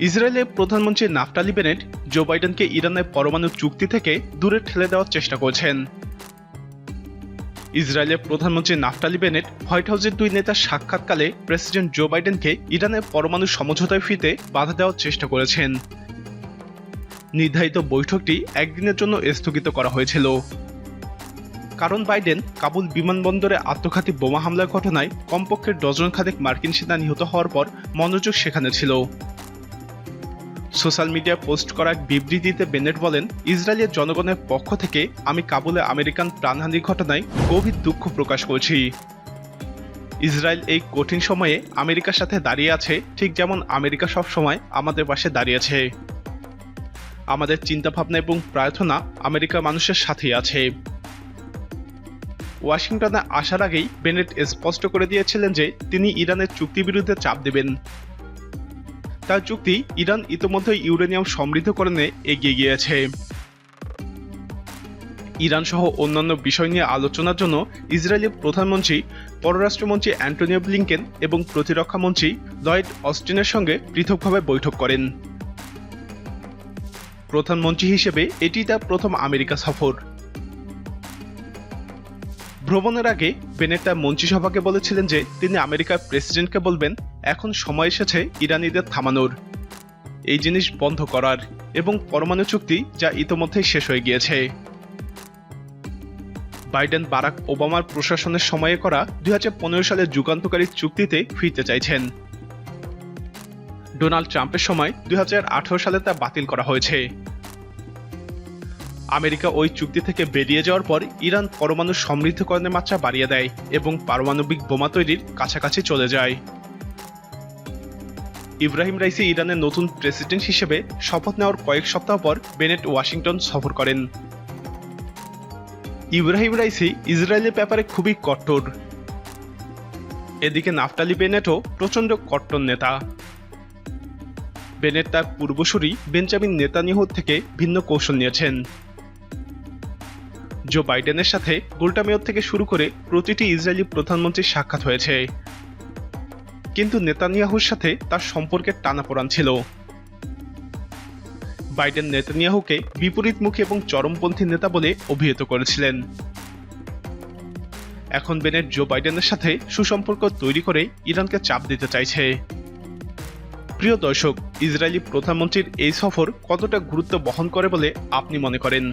ইসরায়েলের প্রধানমন্ত্রী Naftali Bennett জো বাইডেনকে ইরানের পরমাণু চুক্তি থেকে দূরে ঠেলে দেওয়ার চেষ্টা করছেন। ইসরায়েলের প্রধানমন্ত্রী নাফটালি বেনেট হোয়াইট হাউসের দুই নেতার সাক্ষাৎকালে প্রেসিডেন্ট জো বাইডেনকে ইরানের পরমাণু সমঝোতায় ফিরতে বাধা দেওয়ার চেষ্টা করেছেন। নির্ধারিত বৈঠকটি একদিনের জন্য স্থগিত করা হয়েছিল। কারণ বাইডেন কাবুল বিমানবন্দরে আত্মঘাতী বোমা হামলার ঘটনায় কমপক্ষে ডজন খানেক মার্কিন সেনা নিহত হওয়ার পর মনোযোগ সেখানে ছিল। সোশ্যাল মিডিয়ায় পোস্ট করা এক বিবৃতিতে বেনেট বলেন, ইসরায়েলের জনগণের পক্ষ থেকে আমি কাবুলে আমেরিকান প্রাণহানির ঘটনায় গভীর দুঃখ প্রকাশ করছি। ইসরায়েল এই কঠিন সময়ে আমেরিকার সাথে দাঁড়িয়ে আছে, ঠিক যেমন আমেরিকা সব সময় আমাদের পাশে দাঁড়িয়েছে আমাদের চিন্তাভাবনা এবং প্রার্থনা আমেরিকার মানুষের সাথেই আছে। ওয়াশিংটনে আসার আগেই বেনেট স্পষ্ট করে দিয়েছিলেন যে, তিনি ইরানের চুক্তি বিরুদ্ধে চাপ দেবেন। তার চুক্তি ইরান ইতোমধ্যে ইউরেনিয়াম সমৃদ্ধকরণে এগিয়ে গিয়েছে। ইরান সহ অন্যান্য বিষয় নিয়ে আলোচনার জন্য ইসরায়েলের প্রধানমন্ত্রী, পররাষ্ট্রমন্ত্রী অ্যান্টনিও ব্লিংকেন এবং প্রতিরক্ষা মন্ত্রী লয়েড অস্টিনের সঙ্গে পৃথকভাবে বৈঠক করেন। প্রধানমন্ত্রী হিসেবে এটি তার প্রথম আমেরিকা সফর। ভ্রমণের আগে বেনেট তার মন্ত্রিসভাকে বলেছিলেন যে তিনি আমেরিকার প্রেসিডেন্টকে বলবেন, এখন সময় এসেছে ইরানিদের থামানোর। এই জিনিস বন্ধ করার এবং পরমাণু চুক্তি যা ইতোমধ্যেই শেষ হয়ে গিয়েছে। বাইডেন বারাক ওবামার প্রশাসনের সময়ে করা দুই হাজার পনেরো সালের যুগান্তকারী চুক্তিতে ফিরতে চাইছেন। ডোনাল্ড ট্রাম্পের সময় দুই হাজার আঠারো সালে তা বাতিল করা হয়েছে। আমেরিকা ওই চুক্তি থেকে বেরিয়ে যাওয়ার পর ইরান পরমাণু সমৃদ্ধকরণের মাত্রা বাড়িয়ে দেয় এবং পারমাণবিক বোমা তৈরির কাছাকাছি চলে যায়। ইব্রাহিম রাইসি ইরানের নতুন প্রেসিডেন্ট হিসেবে শপথ নেওয়ার কয়েক সপ্তাহ পর বেনেট ওয়াশিংটন সফর করেন। ইব্রাহিম রাইসি ইসরায়েলের ব্যাপারে খুবই কট্টর এদিকে নাফতালি বেনেটও প্রচণ্ড কট্টর নেতা। বেনেট তার পূর্বসূরি বেঞ্জামিন নেতানিয়াহুর থেকে ভিন্ন কৌশল নিয়েছেন। জো বাইডেনের সাথে গোল্টা মেয়র থেকে শুরু করে প্রতিটি ইসরায়েলি প্রধানমন্ত্রীর সাক্ষাৎ হয়েছে। কিন্তু নেতানিয়াহুর সাথে তার সম্পর্কের টানাপোড়ান ছিল। বাইডেন নেতানিয়াহুকে বিপরীতমুখী এবং চরমপন্থী নেতা বলে অভিহিত করেছিলেন। এখন বেনেট জো বাইডেনের সাথে সুসম্পর্ক তৈরি করে ইরানকে চাপ দিতে চাইছে। প্রিয় দর্শক, ইসরায়েলি প্রধানমন্ত্রীর এই সফর কতটা গুরুত্ব বহন করে বলে আপনি মনে করেন?